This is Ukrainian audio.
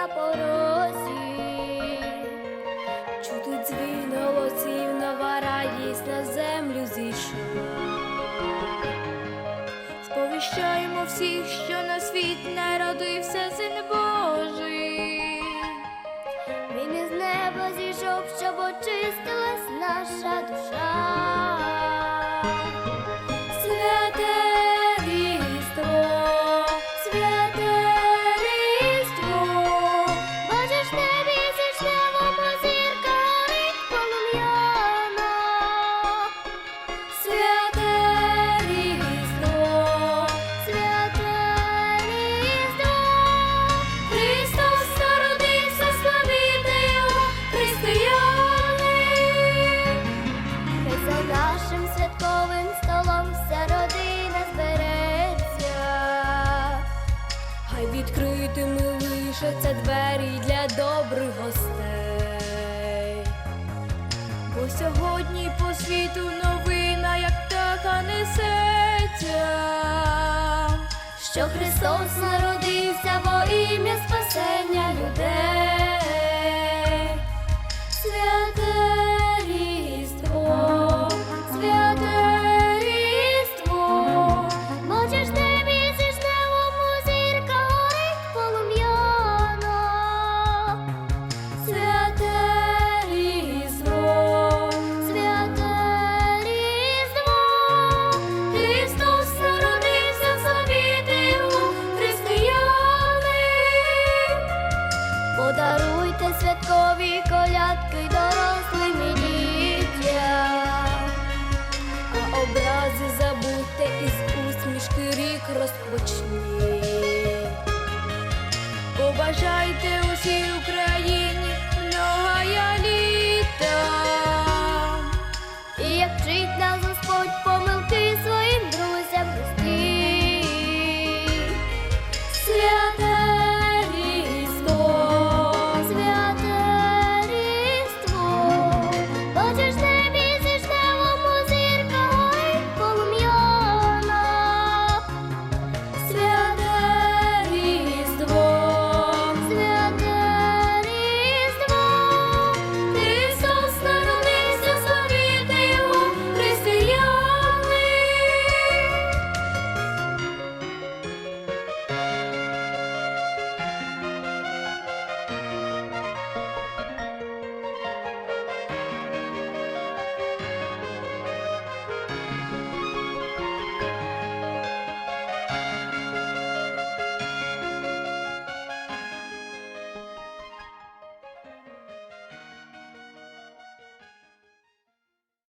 на порозі, чути дзвін голосів, нова радість на землю зійшла. Сповіщаємо всіх, що на світ народився син Божий. Він із неба зійшов, щоб очистилась наша душа. Залишаться двері для добрих гостей, бо сьогодні по світу новина, як така несеться, що Христос народився во ім'я спасення людей. розпочні. Побажайте усій Україні.